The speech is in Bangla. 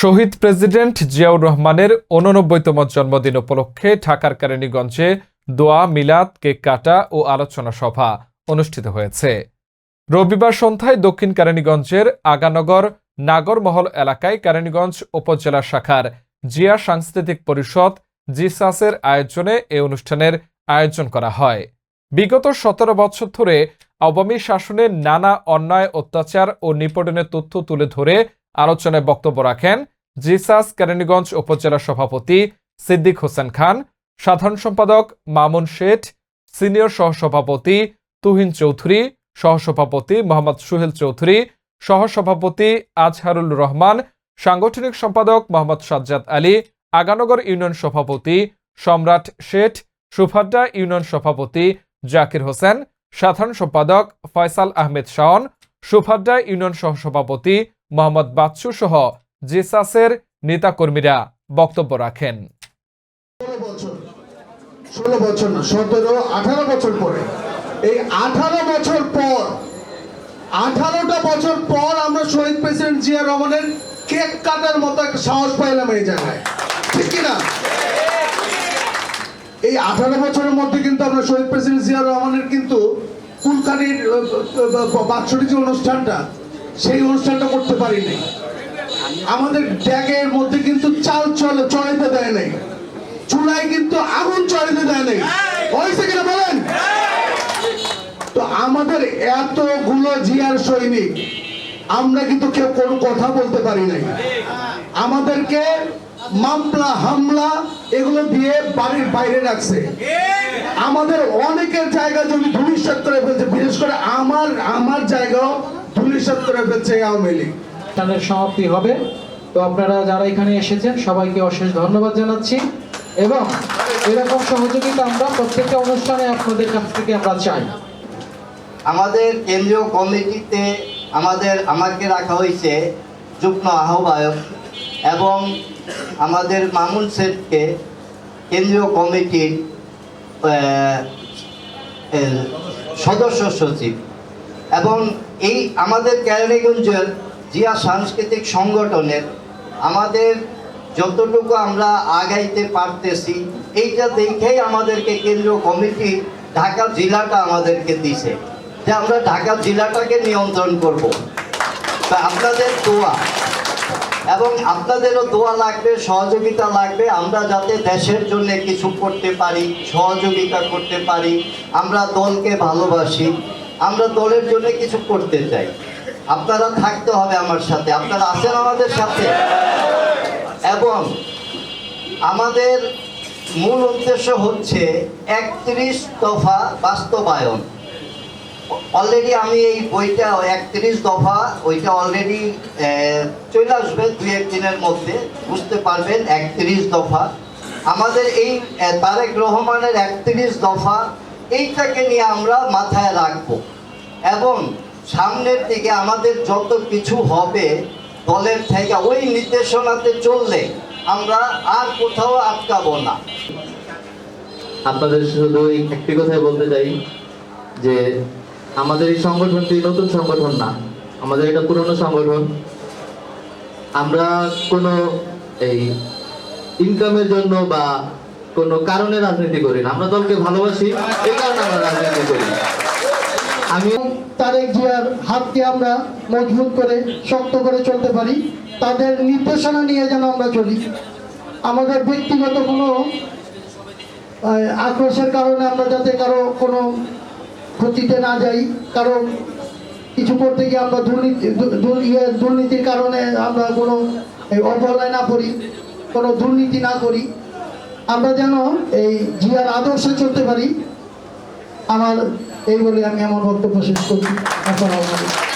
শহীদ প্রেসিডেন্ট জিয়াউর রহমানের উননব্বইতম জন্মদিন উপলক্ষে ঢাকার কেরানীগঞ্জে দোয়া, মিলাদ, কেক কাটা ও আলোচনা সভা অনুষ্ঠিত হয়েছে। রবিবার সন্ধ্যায় দক্ষিণ কেরানীগঞ্জের আগানগর নাগরমহল এলাকায় কেরানীগঞ্জ উপজেলা শাখার জিয়া সাংস্কৃতিক পরিষদ জিসাসের আয়োজনে এ অনুষ্ঠানের আয়োজন করা হয়। বিগত সতেরো বছর ধরে আওয়ামী শাসনের নানা অন্যায়, অত্যাচার ও নিপটনের তথ্য তুলে ধরে আলোচনায় বক্তব্য রাখেন জিসাস কেরানীগঞ্জ উপজেলা সভাপতি সিদ্দিক হোসেন খান, সাধারণ সম্পাদক মামুন শেঠ, সিনিয়র সহসভাপতি তুহিন চৌধুরী, সহসভাপতি মোহাম্মদ সুহেল চৌধুরী, সহসভাপতি আজহারুল রহমান, সাংগঠনিক সম্পাদক মোহাম্মদ সাজ্জাদ আলী, আগানগর ইউনিয়ন সভাপতি সম্রাট শেঠ সুফাড্ডা ইউনিয়ন সভাপতি জাকির হোসেন, সাধারণ সম্পাদক ফয়সাল আহমেদ শাওন সুফাড্ডা ইউনিয়ন সহসভাপতি মোহাম্মদ বাচ্চু সহ জেসাসের নেতাকর্মীরা বক্তব্য রাখেন। ষোলো বছর না, সতেরো, আঠারো বছর পরে। এই আঠারো বছর পর, আঠারোটা বছর পর আমরা শহীদ প্রেসিডেন্ট জিয়া রহমানের কেক কাটার মতো একটা সাহস পাইলাম এই জায়গায়। ঠিক কিনা? এই আঠারো বছরের মধ্যে কিন্তু আমরা শহীদ প্রেসিডেন্ট জিয়া রহমানের কিন্তু কুলকানির বাৎসরিক যে অনুষ্ঠানটা সেই অনুষ্ঠানটা করতে পারিনি। আমাদের ড্যাগের মধ্যে কিন্তু চাল চলে, চড়াইতে দেয় নাই। চুলায় কিন্তু আগুন চড়াইতে দেয় নাই। হয়েছে কিনা বলেন? তো আমাদের এতগুলো জিয়ার সৈনিক, আমরা কিন্তু কেউ কোনো কথা বলতে পারি নাই। আমাদেরকে মামলা, হামলা এগুলো দিয়ে বাড়ির বাইরে রাখছে। আমাদের অনেকের জায়গা জমি ধুলিসাত করে ফেলছে। বিশেষ করে আমার আমার জায়গাও ধুলিসাত করে ফেলছে আওয়ামী লীগ। অনুষ্ঠানের সমাপ্তি হবে। তো আপনারা যারা এখানে এসেছেন সবাইকে অশেষ ধন্যবাদ জানাচ্ছি। এবং এরকম সহযোগিতা আমরা প্রত্যেকটা অনুষ্ঠানে আপনাদের কাছ থেকে আমরা চাই। আমাদের কেন্দ্রীয় কমিটিতে আমাদের আমাকে রাখা হয়েছে যুগ্ম আহ্বায়ক এবং আমাদের মামুন শেঠকে কেন্দ্রীয় কমিটির সদস্য সচিব এবং এই আমাদের কেরানীগঞ্জের জিয়া সাংস্কৃতিক সংগঠনের আমাদের যতটুকু আমরা আগাইতে পারতেছি, এইটা দেখেই আমাদেরকে কেন্দ্রীয় কমিটি ঢাকা জেলাটা আমাদেরকে দিছে যে আমরা ঢাকা জেলাটাকে নিয়ন্ত্রণ করব। তা আপনাদের দোয়া এবং আপনাদেরও দোয়া লাগবে, সহযোগিতা লাগবে, আমরা যাতে দেশের জন্য কিছু করতে পারি, সহযোগিতা করতে পারি, আমরা দলকে ভালোবাসি। আমরা দলের জন্য কিছু করতে চাই। আপনারা থাকতে হবে আমার সাথে। আপনারা আছেন আমাদের সাথে। এবং আমাদের মূল উদ্দেশ্য হচ্ছে একত্রিশ দফা বাস্তবায়ন। অলরেডি আমি এই বইটা একত্রিশ দফা, ওইটা অলরেডি চলে আসবে দুই একদিনের মধ্যে। বুঝতে পারবেন, একত্রিশ দফা। আমাদের এই তারেক রহমানের একত্রিশ দফা এইটাকে নিয়ে আমরা মাথায় রাখব। এবং সামনের দিকে আমাদের যত কিছু হবে, দলের থেকে ওই নির্দেশনাতে চললে আমরা আর কোথাও আটকাবো না। আপনাদের শুধু একটি কথাই বলতে চাই, যে আমাদের এই সংগঠনটি নতুন সংগঠন না, আমাদের এটা পুরনো সংগঠন। আমরা কোনো এই ইনকামের জন্য বা কোনো কারণে রাজনীতি করি না। আমরা দলকে ভালোবাসি এই কারণে আমরা রাজনীতি করি। আমি তারেক জিয়ার হাতকে আমরা মজবুত করে শক্ত করে চলতে পারি। তাদের নির্দেশনা নিয়ে যেন আমরা চলি। আমাদের ব্যক্তিগত কোনো আক্রোশের কারণে আমরা যাতে কারও কোনো ক্ষতিতে না যাই কারও কিছু করতে গিয়ে আমরা দুর্নীতি ইয়ে, দুর্নীতির কারণে আমরা কোনো অবহেলায় না পড়ি কোনো দুর্নীতি না করি। আমরা যেন এই জিয়ার আদর্শে চলতে পারি। আমার এই বলে আমি আমার বক্তব্য শেষ করছি। আসসালামু আলাইকুম।